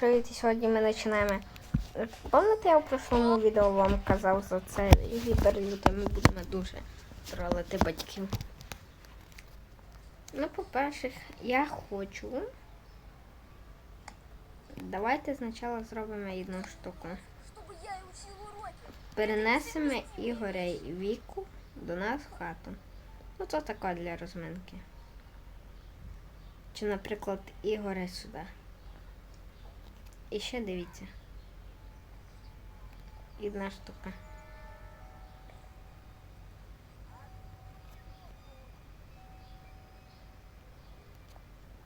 Привіт, і сьогодні ми починаємо. Пам'ятаєте, я в прошлому відео вам казав за це гіперлюди, ми будемо дуже тролити батьків. Ну, по-перше, я хочу. Давайте спочатку зробимо одну штуку. Перенесемо Ігоря і Віку до нас в хату. Ну, це таке для розминки. Чи, наприклад, Ігоря сюди. І ще дивіться. Одна штука.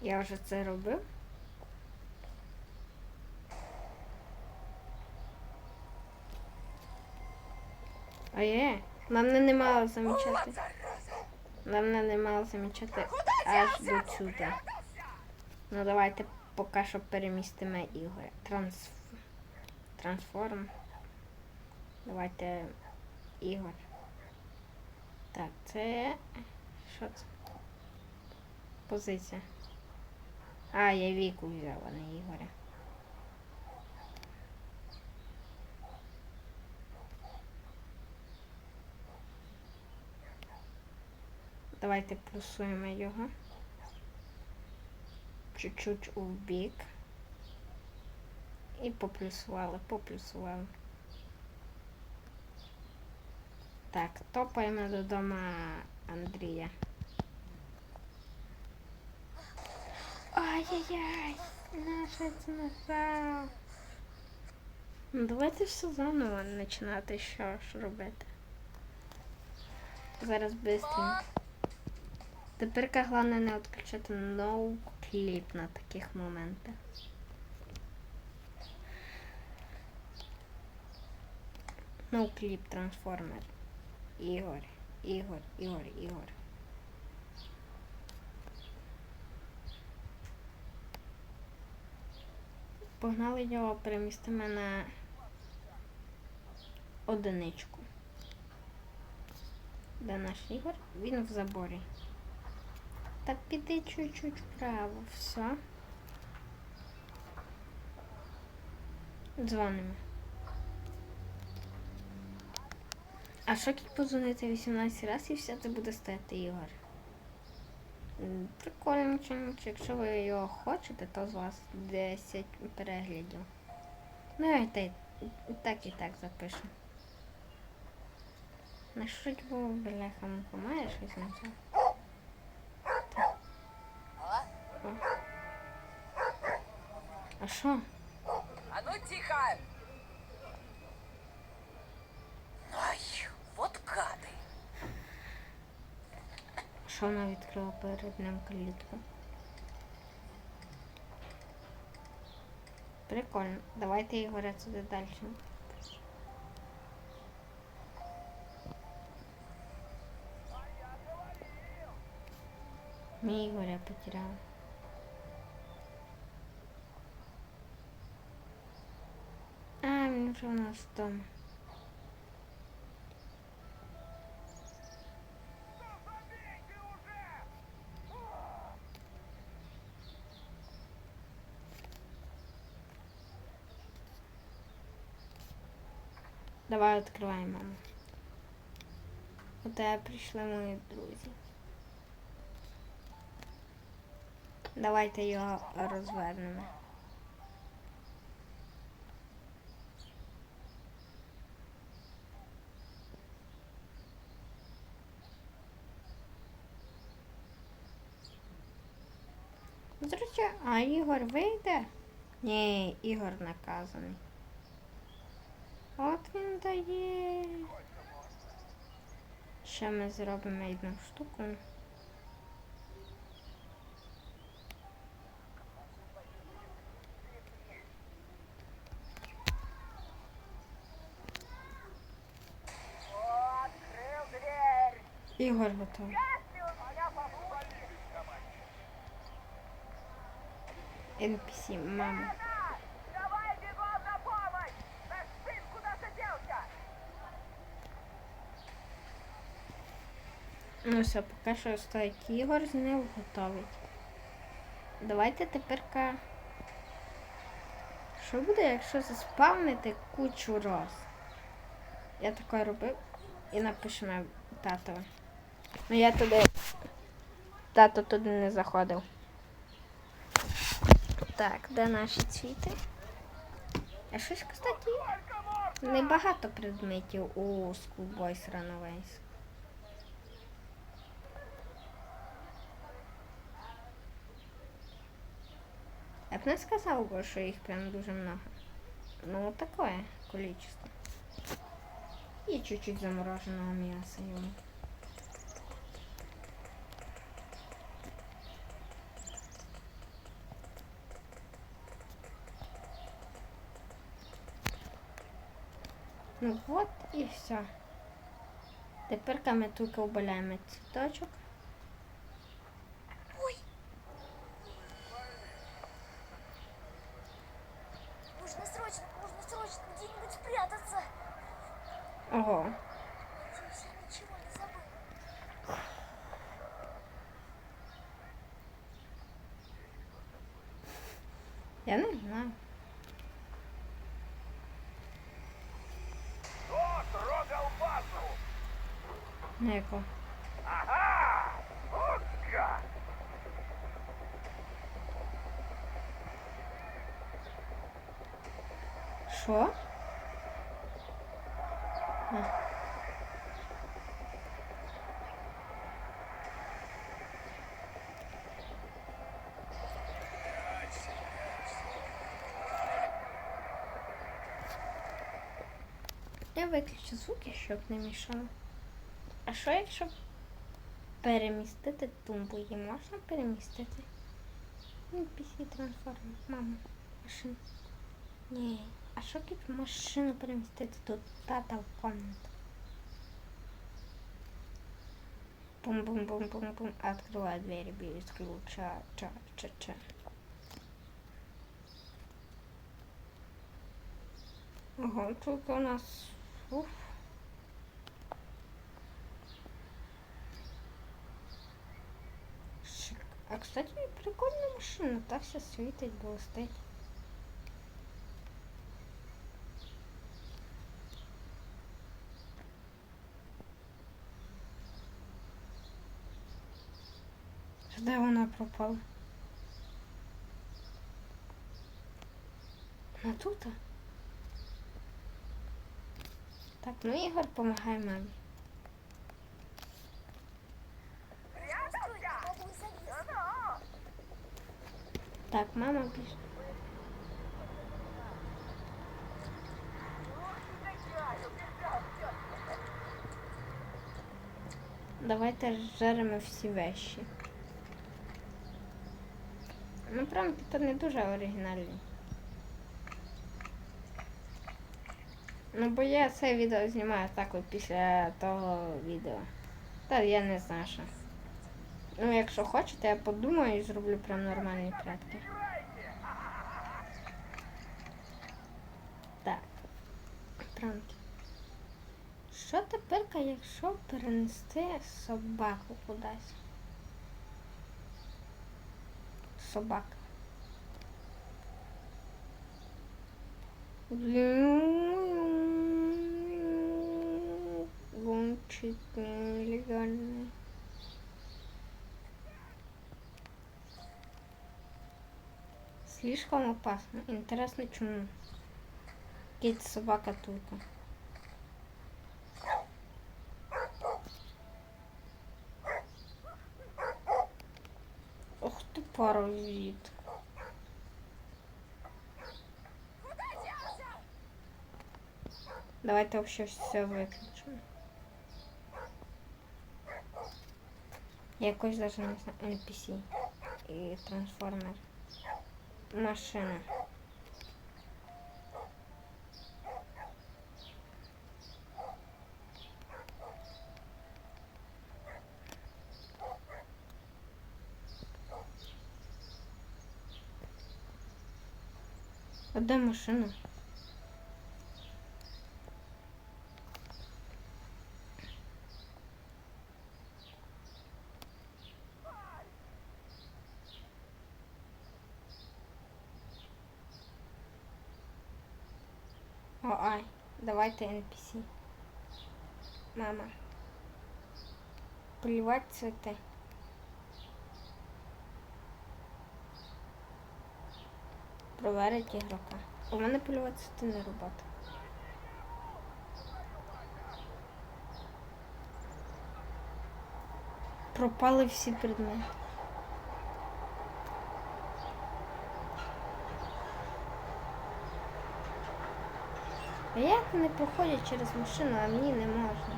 Я вже це робив. А є. Нам не мало замічати. Нам не мало замічати аж до сюди. Ну давайте поки що перемістимо Ігоря. Транс... Трансформ. Давайте Ігор. Так, це. Що це? Позиція. А, я віку взяла, не Ігоря. Давайте плюсуємо його. Чуть-чуть у бік. І поплюсували, поплюсували. Так, топаємо додому Андрія. Ай-яй-яй, наша це. Ну, давайте все заново починати, що ж робити. Зараз швидко. Тепер головне не відключати no clip на таких моментах. No clip трансформер. Ігор, Ігор, Ігор, Ігор. Погнали його, перемістимо на одиничку. Де наш Ігор? Він в заборі. Так піди чуть-чуть вправо. Все. Дзвонимо. А що як позвонити 18 разів і все це буде стояти Ігор? Прикольно, якщо ви його хочете, то з вас 10 переглядів. Ну і та так і так запишемо. На було бляха маєш щось на А що? А ну тихо! Ай, вот гады. Що вона відкрила перед ним калітку? Прикольно. Давайте Ігоря сюди далі. Ми Ігоря потеряли. А, вже у нас вдома. Давай відкриваємо. маму. От тебе прийшли мої друзі. Давайте його розвернемо. До речі, а Ігор вийде? Ні, Ігор наказаний. От він дає. Ще ми зробимо одну штуку. Ігор готовий. NPC, мама. Давай бегом! Ну все, поки що стоїть Ігор з ним готовий. Давайте тепер Що буде, якщо заспавнити кучу роз? Я таке робив і напишемо татові. Ну я туди. Тато туди не заходив. Так, де наші цвіти? А щось, кстати, небагато предметів у Schoolboys Runaways. Я б не сказав би, що їх прям дуже много. Ну, такое количество. И чуть-чуть замороженного мяса ему. Ну вот і все. Тепер ми тільки обаляємо цвіточок. Нужно срочно, нужно срочно где-нибудь спрятаться. Ого. Надеюсь, я ничего не забыл. Я не знаю. Гад! Що? Я виключу звуки, щоб не мішало. А що якщо перемістити тумбу? Її можна перемістити? Ну, PC трансформер, мама, машина. Ні. А що як машину перемістити тут тата в комнату? Бум-бум-бум-бум-бум. Открывай двери без ключа. Ча-ча-ча. Ого, тут у нас... Уф. Кстати, прикольная машина. Так все світить, блистить. Де вона пропала? А тут? Так, ну Ігор помагай мамі. Так, мама більше. Давайте жаримо всі вещі. Ну, правда, то не дуже оригінальні. Ну, бо я це відео знімаю так от після того відео. Та я не знаю що. Ну, якщо хочете, я подумаю і зроблю прям нормальні прятки. Так. Пранки. Що тепер, якщо перенести собаку кудись? Собака. Гончик нелегальный. Слишком опасно. Интересно, чему? Кит собака только. Ох ты паразит. Давайте вообще все виключимо. Якось даже не знаю, NPC і трансформер. Машина. А де машина? О, ай, давайте NPC. Мама. Плівати цвіти. Проверить ігрока. У мене полювати цвіти не робота. Пропали всі предмети. А як вони проходять через машину, а мені не можна?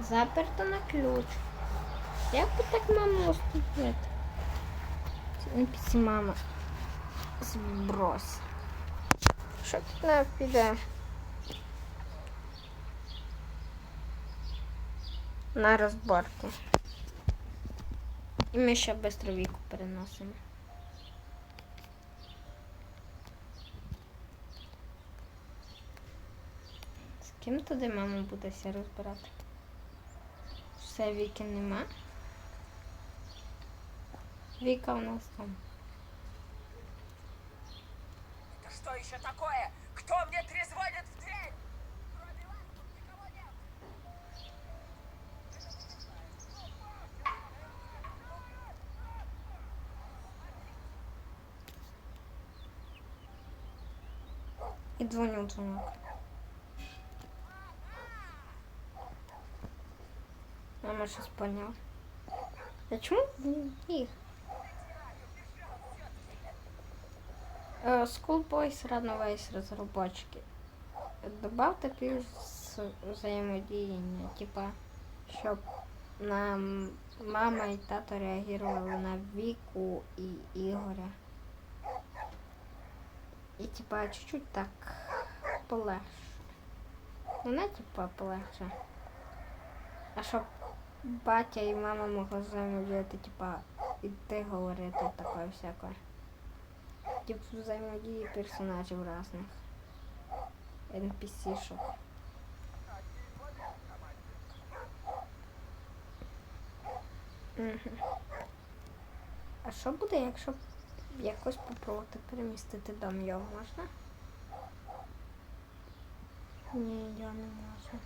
Заперто на ключ. Як би так маму уступити? NPC мама. Збрось. Що тут не піде? На розборки. І ми ще швидко віку переносимо. Ким туди мама буде ся розбирати? Все віки нема. Віка у нас там. Это что еще такое? Кто мне трезвонит в дверь? Кроме вас тут никого нет. І дзвоню в Мама щось поняла. А чому їх? Е, Schoolboys Runaways розробочки. Добавте плюс взаємодіяння, типа, щоб на мама і тато реагували на Віку і Ігоря. І типа чуть-чуть так полегше. Ну, не типа полегше. А щоб батя і мама могли взаємодіяти, типа, іти говорити таке всяке. Типу взаємодії персонажів різних. NPC-шок. Мгм. А що буде, якщо якось попробувати перемістити дом його можна? Ні, я не можу.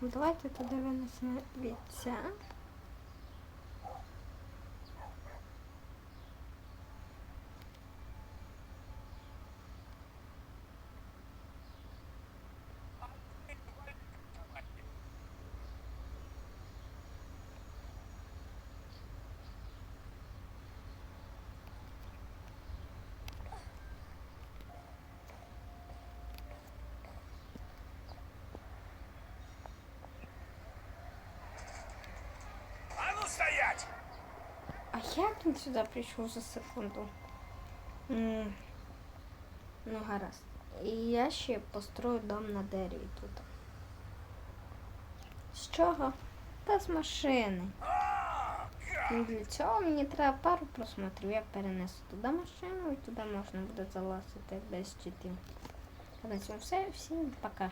Ну, давайте туди винесемо. А ну стоять! А як він сюди прийшов за секунду? Ну, гаразд. І я ще построю дом на дереві тут. З чого? Та з машини. Для цього мені треба пару просмотрів. Я перенесу туди машину і туди можна буде залазити без читів. А на цьому все. Всім пока.